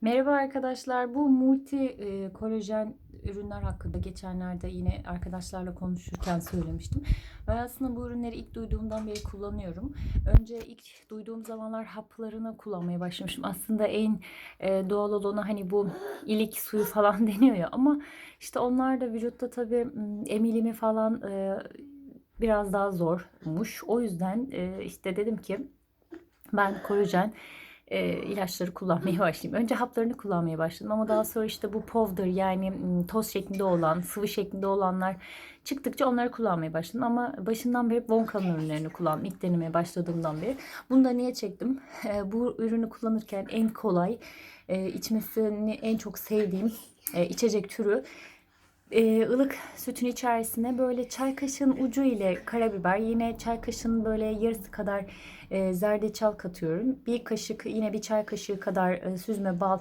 Merhaba arkadaşlar. Bu multi e, kolajen ürünler hakkında geçenlerde yine arkadaşlarla konuşurken söylemiştim. Ben aslında bu ürünleri ilk duyduğumdan beri kullanıyorum. Önce ilk duyduğum zamanlar haplarını kullanmaya başlamıştım. Aslında en e, doğal olanı hani bu ilik suyu falan deniyor ya ama işte onlar da vücutta tabii m, emilimi falan e, biraz daha zormuş. O yüzden e, işte dedim ki ben kolajen e, ilaçları kullanmaya başlayayım. Önce haplarını kullanmaya başladım ama daha sonra işte bu powder yani toz şeklinde olan, sıvı şeklinde olanlar çıktıkça onları kullanmaya başladım. Ama başından beri Wonka'nın ürünlerini kullandım. İlk denemeye başladığımdan beri. Bunu da niye çektim? E, bu ürünü kullanırken en kolay, e, içmesini en çok sevdiğim e, içecek türü e, ılık sütün içerisine böyle çay kaşığın ucu ile karabiber yine çay kaşığının böyle yarısı kadar e, zerdeçal katıyorum. Bir kaşık yine bir çay kaşığı kadar e, süzme bal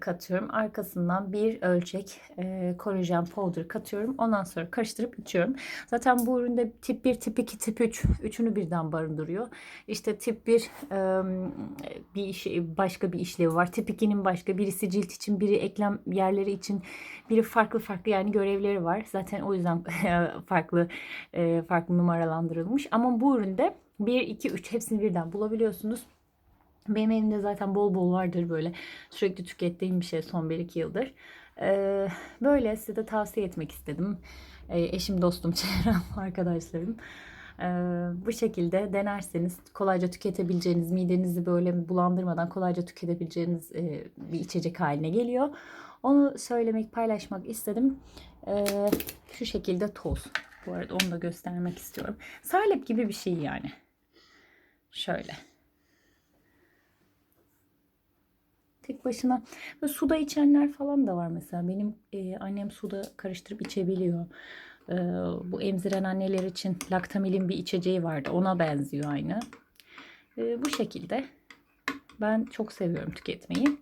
katıyorum. Arkasından bir ölçek e, kolajen powder katıyorum. Ondan sonra karıştırıp içiyorum. Zaten bu üründe tip 1, tip 2, tip 3 üçünü birden barındırıyor. İşte tip 1 e, bir iş, başka bir işlevi var. Tip 2'nin başka birisi cilt için, biri eklem yerleri için, biri farklı farklı yani görevleri var. Zaten o yüzden farklı e, farklı numaralandırılmış. Ama bu üründe 1, 2, 3 hepsini birden bulabiliyorsunuz. Benim evimde zaten bol bol vardır böyle sürekli tükettiğim bir şey son 1-2 yıldır. Ee, böyle size de tavsiye etmek istedim. Ee, eşim, dostum, çevrem, arkadaşlarım. Ee, bu şekilde denerseniz kolayca tüketebileceğiniz, midenizi böyle bulandırmadan kolayca tüketebileceğiniz e, bir içecek haline geliyor. Onu söylemek, paylaşmak istedim. Şu şekilde toz. Bu arada onu da göstermek istiyorum. Salep gibi bir şey yani. Şöyle. Tek başına ve suda içenler falan da var mesela. Benim e, annem suda karıştırıp içebiliyor. E, bu emziren anneler için laktamilin bir içeceği vardı. Ona benziyor aynı. E, bu şekilde. Ben çok seviyorum tüketmeyi.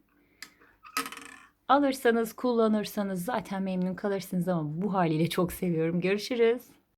Alırsanız, kullanırsanız zaten memnun kalırsınız ama bu haliyle çok seviyorum. Görüşürüz.